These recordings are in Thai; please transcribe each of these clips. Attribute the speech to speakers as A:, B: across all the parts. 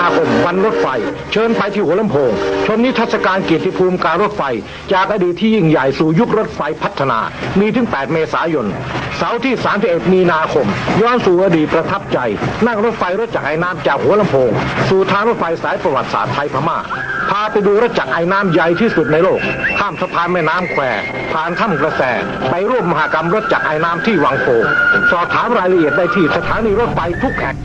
A: นาคมวันรถไฟ เชิญไปที่หัวลำโพง ชมนิทรรศการเกียรติภูมิการรถไฟ จากอดีตที่ยิ่งใหญ่สู่ยุครถไฟพัฒนา มีถึง 8 เมษายน เสาร์ที่ 31 มีนาคม ย้อนสู่อดีตประทับใจ นั่งรถไฟรถจักรไอ้น้ำจากหัวลำโพง สู่ทางรถไฟสายประวัติศาสตร์ไทยพม่า พาไปดูรถจักรไอ้น้ำใหญ่ที่สุดในโลก ข้ามสะพานแม่น้ำแควผ่านถ้ำกระแส ไปร่วมมหากรรมรถจักรไอ้น้ำที่วังโปสอบถามรายละเอียดได้ที่สถานีรถไฟทุกแห่ง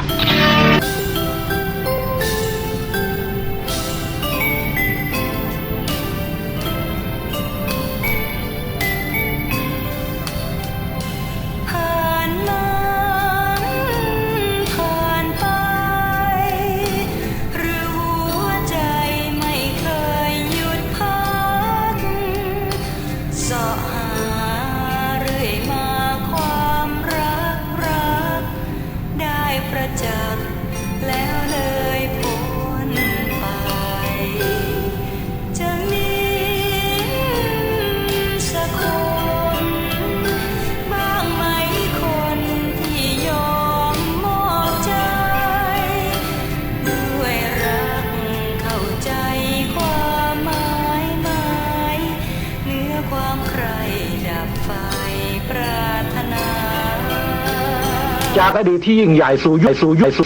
A: จากอดีตที่ยิ่งใหญ่สู่ยุคสู่ยุคสู่